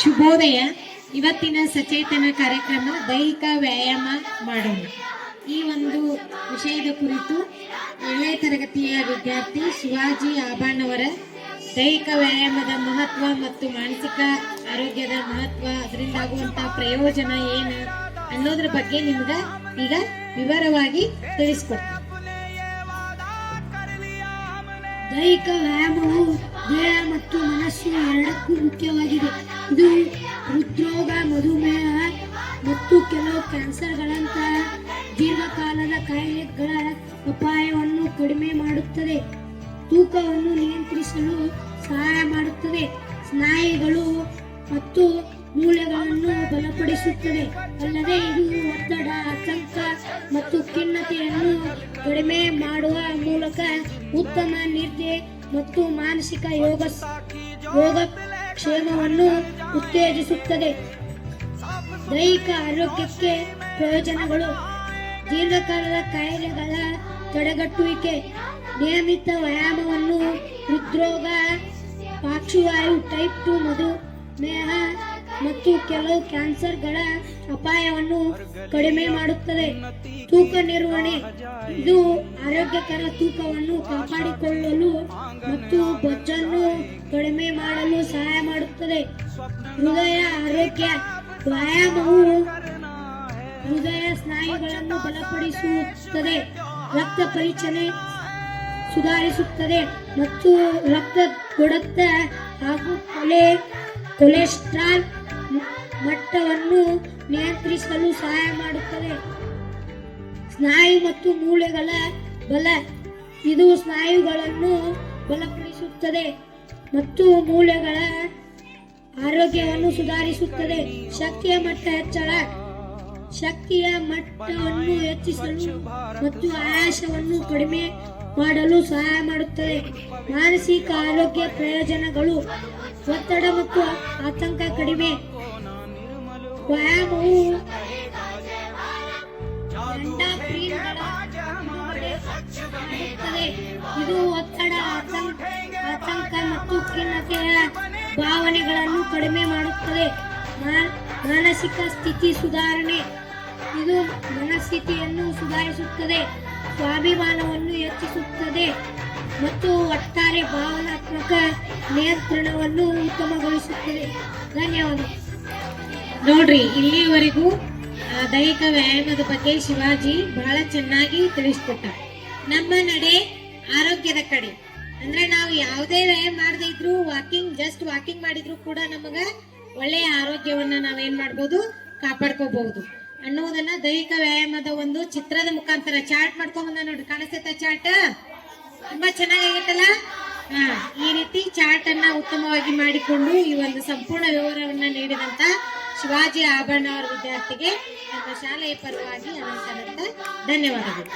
ಶುಭೋದಯ. ಇವತ್ತಿನ ಸಚೇತನ ಕಾರ್ಯಕ್ರಮ ದೈಹಿಕ ವ್ಯಾಯಾಮ ಮಾಡೋಣ. ಈ ಒಂದು ವಿಷಯದ ಕುರಿತು ಏಳನೇ ತರಗತಿಯ ವಿದ್ಯಾರ್ಥಿ ಶಿವಾಜಿ ಆಬಾಣವರ ದೈಹಿಕ ವ್ಯಾಯಾಮದ ಮಹತ್ವ ಮತ್ತು ಮಾನಸಿಕ ಆರೋಗ್ಯದ ಮಹತ್ವ ಅದರಿಂದಾಗುವಂತಹ ಪ್ರಯೋಜನ ಏನು ಅನ್ನೋದ್ರ ಬಗ್ಗೆ ನಿಮ್ಗೆ ಈಗ ವಿವರವಾಗಿ ತಿಳಿಸ್ಕೊಡ್ತೀನಿ. ದೈಹಿಕ ವ್ಯಾಯಾಮವು ದೇಹ ಮತ್ತು ಮನಸ್ಸು ಎರಡಕ್ಕೂ ಮುಖ್ಯವಾಗಿದೆ. ಇದು ಹೃದ್ರೋಗ, ಮಧುಮೇಹ ಮತ್ತು ಕೆಲವು ಕ್ಯಾನ್ಸರ್ಗಳಂತಹ ದೀರ್ಘಕಾಲದ ಕಾಯಿಲೆಗಳ ಅಪಾಯವನ್ನು ಕಡಿಮೆ ಮಾಡುತ್ತದೆ. ತೂಕವನ್ನು ನಿಯಂತ್ರಿಸಲು ಸಹಾಯ ಮಾಡುತ್ತದೆ. ಸ್ನಾಯುಗಳು ಮತ್ತು ಮೂಳೆಗಳನ್ನು ಬಲಪಡಿಸುತ್ತದೆ. ಅಲ್ಲದೆ ಇದು ಒತ್ತಡ, ಆತಂಕ ಮತ್ತು ಖಿನ್ನತೆಯನ್ನು ಕಡಿಮೆ ಮಾಡುವ ಮೂಲಕ ಉತ್ತಮ ನಿದ್ದೆ ಮತ್ತು ಮಾನಸಿಕ ಯೋಗ ಯೋಗ ಕ್ಷೇಮವನ್ನು ಉತ್ತೇಜಿಸುತ್ತದೆ. ದೈಹಿಕ ಆರೋಗ್ಯಕ್ಕೆ ಪ್ರಯೋಜನಗಳು. ದೀರ್ಘಕಾಲದ ಕಾಯಿಲೆಗಳ ತಡೆಗಟ್ಟುವಿಕೆ. ನಿಯಮಿತ ವ್ಯಾಯಾಮವನ್ನು ಹೃದ್ರೋಗ ಪಾರ್ಶ್ವವಾಯು ಟೈಪ್ ಟು ಮಧುಮೇಹ ಮತ್ತು ಕೆಲವು ಕ್ಯಾನ್ಸರ್ಗಳ ಅಪಾಯವನ್ನು ಕಡಿಮೆ ಮಾಡುತ್ತದೆ. ತೂಕ ನಿರ್ವಹಣೆ. ಇದು ಆರೋಗ್ಯಕರ ತೂಕವನ್ನು ಕಾಪಾಡಿಕೊಳ್ಳಲು ಮತ್ತು ಬೊಜ್ಜನ್ನು ಕಡಿಮೆ ಮಾಡಲು ಸಹಾಯ ಮಾಡುತ್ತದೆ. ಹೃದಯ ಆರೋಗ್ಯ. ವ್ಯಾಯಾಮವು ಹೃದಯ ಸ್ನಾಯುಗಳನ್ನು ಬಲಪಡಿಸುತ್ತದೆ. ರಕ್ತ ಪರಿಚನೆ ಸುಧಾರಿಸುತ್ತದೆ ಮತ್ತು ರಕ್ತ ಕೊಡತ್ತ ಹಾಗೂ ಕೊಲೆ ಕೊಲೆಸ್ಟ್ರಾಲ್ ಮಟ್ಟವನ್ನು ನಿಯಂತ್ರಿಸಲು ಸಹಾಯ ಮಾಡುತ್ತದೆ. ಸ್ನಾಯು ಮತ್ತು ಮೂಳೆಗಳ ಬಲ. ಇದು ಸ್ನಾಯುಗಳನ್ನು ಬಲಪಡಿಸುತ್ತದೆ ಮತ್ತು ಮೂಳೆಗಳ ಆರೋಗ್ಯವನ್ನು ಸುಧಾರಿಸುತ್ತದೆ. ಶಕ್ತಿಯ ಮಟ್ಟ ಹೆಚ್ಚಳ. ಶಕ್ತಿಯ ಮಟ್ಟವನ್ನು ಹೆಚ್ಚಿಸಲು ಮತ್ತು ಆಯಾಸವನ್ನು ಕಡಿಮೆ ಮಾಡಲು ಸಹಾಯ ಮಾಡುತ್ತದೆ. ಮಾನಸಿಕ ಆರೋಗ್ಯ ಪ್ರಯೋಜನಗಳು ಒತ್ತಡ ಮತ್ತು ಆತಂಕ ಕಡಿಮೆ. ಇದು ಒತ್ತಡ ಆತಂಕ ಮತ್ತು ಖಿನ್ನತೆಯ ಭಾವನೆಗಳನ್ನು ಕಡಿಮೆ ಮಾಡುತ್ತದೆ ಮಾನಸಿಕ ಸ್ಥಿತಿ ಸುಧಾರಣೆ ಇದು ಮನಸ್ಥಿತಿಯನ್ನು ಸುಧಾರಿಸುತ್ತದೆ ಸ್ವಾಭಿಮಾನವನ್ನು ಹೆಚ್ಚಿಸುತ್ತದೆ ಮತ್ತು ಒಟ್ಟಾರೆ ಭಾವನಾತ್ಮಕ ನಿಯಂತ್ರಣವನ್ನು ಉತ್ತಮಗೊಳಿಸುತ್ತದೆ ಧನ್ಯವಾದ. ನೋಡ್ರಿ ಇಲ್ಲಿಯವರೆಗೂ ದೈಹಿಕ ವ್ಯಾಯಾಮದ ಬಗ್ಗೆ ಶಿವಾಜಿ ಬಹಳ ಚೆನ್ನಾಗಿ ತಿಳಿಸ್ಕೊಟ್ಟ. ನಮ್ಮ ನಡೆ ಆರೋಗ್ಯದ ಕಡೆ. ಅಂದ್ರೆ ನಾವು ಯಾವುದೇ ವ್ಯಾಯಾಮ ಮಾಡದೇ ಇದ್ರು ವಾಕಿಂಗ್ ಜಸ್ಟ್ ವಾಕಿಂಗ್ ಮಾಡಿದ್ರು ಕೂಡ ನಮಗ ಒಳ್ಳೆಯ ಆರೋಗ್ಯವನ್ನ ನಾವೇನ್ ಮಾಡ್ಬೋದು, ಕಾಪಾಡ್ಕೋಬಹುದು. ಅನ್ನೋದನ್ನ ದೈಹಿಕ ವ್ಯಾಯಾಮದ ಒಂದು ಚಿತ್ರದ ಮುಖಾಂತರ ಚಾರ್ಟ್ ಮಾಡ್ಕೊಂಡ್ ನೋಡ್ರಿ, ಕಾಣಿಸ್ತೈತ ಚಾರ್ಟ್ ತುಂಬಾ ಚೆನ್ನಾಗಿತ್ತಲ್ಲ ಹಾ, ಈ ರೀತಿ ಚಾರ್ಟ್ ಅನ್ನ ಉತ್ತಮವಾಗಿ ಮಾಡಿಕೊಂಡು ಈ ಒಂದು ಸಂಪೂರ್ಣ ವಿವರವನ್ನ ನೀಡಿದಂತ ಶಿವಾಜಿ ಆಭರಣ ಅವರ ವಿದ್ಯಾರ್ಥಿಗೆ ನಮ್ಮ ಶಾಲೆಯ ಪರವಾಗಿ ಅನಂತ ಧನ್ಯವಾದಗಳು.